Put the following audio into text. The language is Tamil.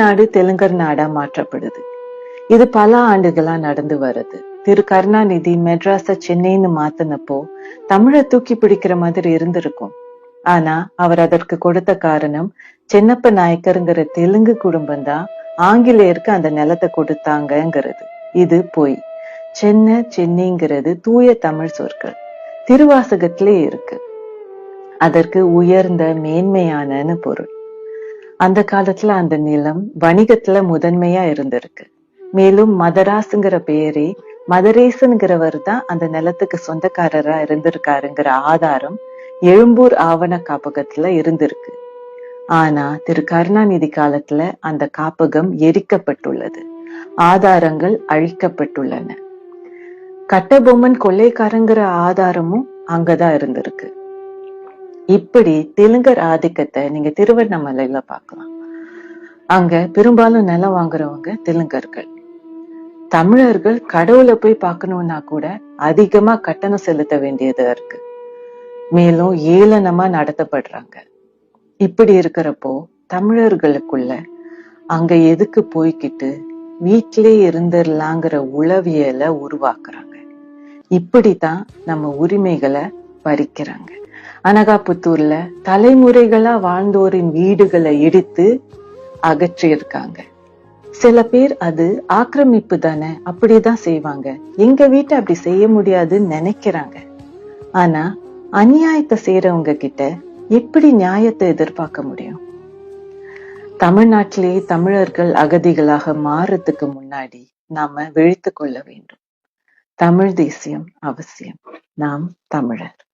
நாடு தெலுங்கர் நாடா மாற்றப்படுது. இது பல ஆண்டுகளா நடந்து வருது. திரு கருணாநிதி மெட்ராஸ சென்னைன்னு மாத்தினப்போ தமிழை தூக்கி பிடிக்கிற மாதிரி இருந்திருக்கும். ஆனா அவர் அதற்கு கொடுத்த காரணம் சென்னப்ப நாயக்கருங்கிற தெலுங்கு குடும்பம் தான் ஆங்கிலேயருக்கு அந்த நிலத்தை கொடுத்தாங்கங்கிறது. இது பொய். சென்னை சென்னைங்கிறது தூய தமிழ் சொற்கள். திருவாசகத்திலே இருக்கு. அதற்கு உயர்ந்த மேன்மையானன்னு பொருள். அந்த காலத்துல அந்த நிலம் வணிகத்துல முதன்மையா இருந்திருக்கு. மேலும் மதராசுங்கிற பெயரே மதரேசன்கிறவர் தான் அந்த நிலத்துக்கு சொந்தக்காரரா இருந்திருக்காருங்கிற ஆதாரம் எழும்பூர் ஆவண காப்பகத்துல இருந்திருக்கு. ஆனா திரு கருணாநிதி காலத்துல அந்த காப்பகம் எரிக்கப்பட்டுள்ளது. ஆதாரங்கள் அழிக்கப்பட்டுள்ளன. கட்டபொம்மன் கொள்ளைக்காரங்கிற ஆதாரமும் அங்கதான் இருந்திருக்கு. இப்படி தெலுங்கர் ஆதிக்கத்தை நீங்க திருவண்ணாமலையில பார்க்கலாம். அங்க பெரும்பாலும் நிலம் வாங்குறவங்க தெலுங்கர்கள். தமிழர்கள் கடவுளை போய் பார்க்கணும்னா கூட அதிகமா கட்டணம் செலுத்த வேண்டியதா இருக்கு. மேலும் ஏளனமா நடத்தப்படுறாங்க. இப்படி இருக்கிறப்போ தமிழர்களுக்குள்ள அங்க எதுக்கு போய்கிட்டு வீட்டிலே இருந்துடலாங்கிற உளவியலை உருவாக்குறாங்க. இப்படித்தான் நம்ம உரிமைகளை பறிக்கிறாங்க. அனகாபுத்தூர்ல தலைமுறைகளா வாழ்ந்தோரின் வீடுகளை இடித்து அகற்றியிருக்காங்க. சில பேர் அது ஆக்கிரமிப்பு தானே அப்படிதான் செய்வாங்க. எங்க வீட்டை அப்படி செய்ய முடியாதுன்னு நினைக்கிறாங்க. ஆனா அநியாயத்தை செய்யறவங்க கிட்ட எப்படி நியாயத்தை எதிர்பார்க்க முடியும்? தமிழ்நாட்டிலே தமிழர்கள் அகதிகளாக மாறத்துக்கு முன்னாடி நாம விழித்து கொள்ள வேண்டும். தமிழ் தேசியம் அவசியம். நாம் தமிழர்.